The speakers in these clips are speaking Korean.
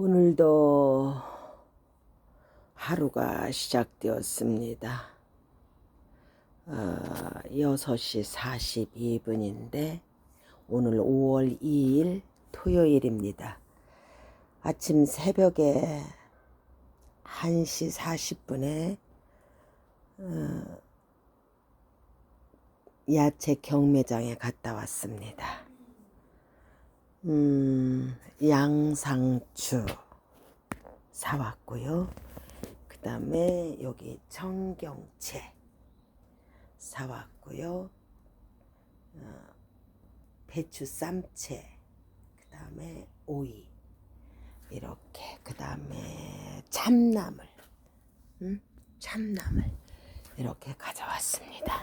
오늘도 하루가 시작되었습니다. 어, 6시 42분인데 오늘 5월 2일 토요일입니다. 아침 새벽에 1시 40분에 어, 야채 경매장에 갔다 왔습니다. 음, 양상추 사왔고요. 그 다음에 여기 청경채 사왔고요. 어, 배추 쌈채, 그 다음에 오이 이렇게, 그 다음에 참나물, 음? 참나물 이렇게 가져왔습니다.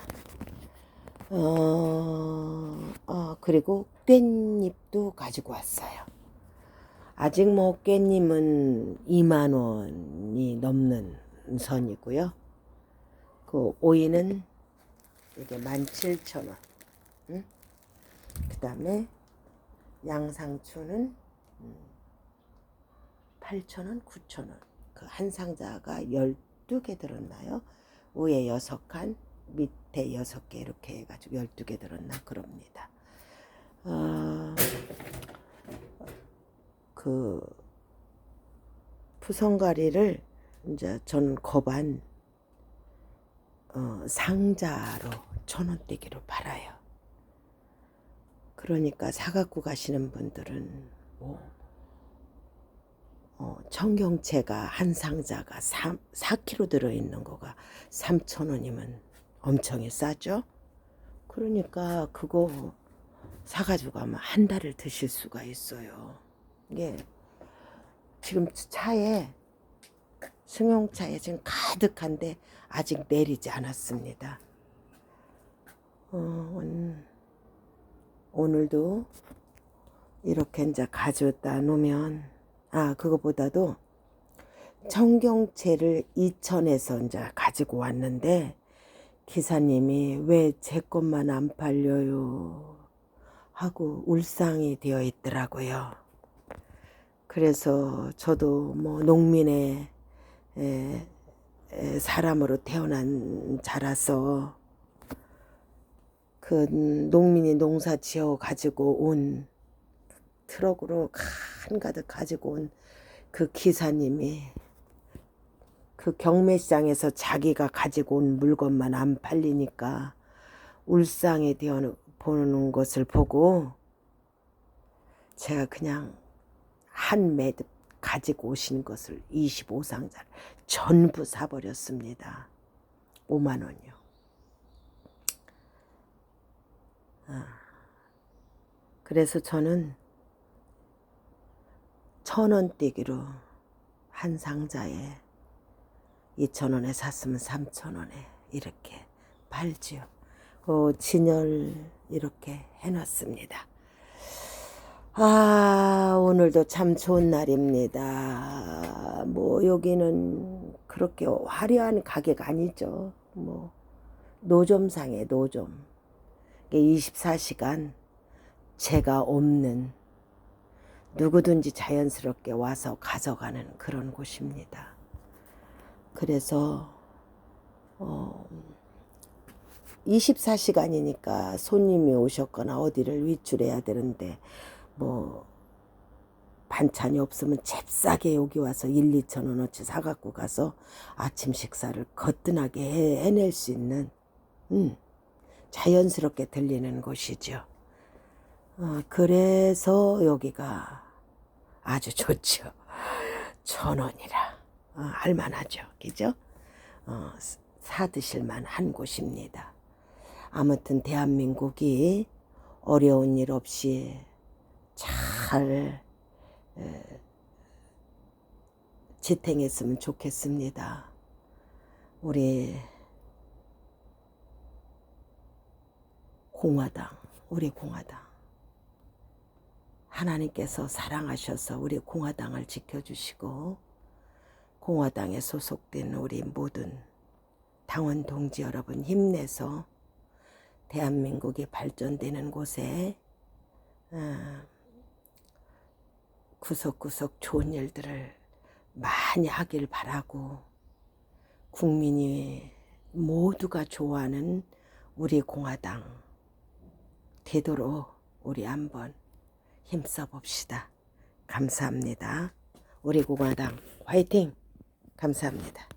어, 어, 그리고 깻잎도 가지고 왔어요. 아직 뭐 깻잎은 2만 원이 넘는 선이고요. 그 오이는 이게 17,000원. 응? 그 다음에 양상추는 8,000원, 9,000원. 그 한 상자가 12개 들었나요? 위에 6칸, 밑에 6개 이렇게 해가지고 12개 들었나 그럽니다. 어, 그 푸성가리를 이제 저는 거반 어, 상자로 천 원대기로 팔아요. 그러니까 사갖고 가시는 분들은 뭐 어, 청경채가 한 상자가 3, 4kg 들어있는 거가 3천 원이면 엄청이 싸죠. 그러니까 그거 사가지고 가면 한 달을 드실 수가 있어요. 이게 지금 차에 승용차에 지금 가득한데 아직 내리지 않았습니다. 어, 온- 오늘도 이렇게 이제 가져다 놓으면 아 그거보다도 청경채를 이천에서 이제 가지고 왔는데 기사님이 왜 제 것만 안 팔려요 하고 울상이 되어 있더라고요. 그래서 저도 뭐 농민의 사람으로 태어난 자라서 그 농민이 농사 지어 가지고 온 트럭으로 한가득 가지고 온 그 기사님이 그 경매시장에서 자기가 가지고 온 물건만 안 팔리니까 울상이 되어 보는 것을 보고 제가 그냥 한 매듭 가지고 오신 것을 25상자를 전부 사버렸습니다. 5만 원이요. 아, 그래서 저는 천 원대기로 한 상자에 2천 원에 샀으면 3천 원에 이렇게 팔지요. 어, 진열 이렇게 해놨습니다. 아, 오늘도 참 좋은 날입니다. 뭐, 여기는 그렇게 화려한 가게가 아니죠. 뭐, 노점상에 노점. 24시간 제가 없는 누구든지 자연스럽게 와서 가져가는 그런 곳입니다. 그래서, 어, 24시간이니까 손님이 오셨거나 어디를 위출해야 되는데, 뭐 반찬이 없으면 잽싸게 여기 와서 1, 2천 원어치 사갖고 가서 아침 식사를 거뜬하게 해, 해낼 수 있는 음, 자연스럽게 들리는 곳이죠. 어, 그래서 여기가 아주 좋죠. 천 원이라 어, 할만하죠, 그죠? 어, 사드실만 한 곳입니다. 아무튼 대한민국이 어려운 일 없이 잘 에, 지탱했으면 좋겠습니다. 우리 공화당, 우리 공화당. 하나님께서 사랑하셔서 우리 공화당을 지켜주시고 공화당에 소속된 우리 모든 당원 동지 여러분 힘내서 대한민국이 발전되는 곳에 어, 구석구석 좋은 일들을 많이 하길 바라고 국민이 모두가 좋아하는 우리 공화당 되도록 우리 한번 힘써 봅시다. 감사합니다. 우리 공화당 화이팅! 감사합니다.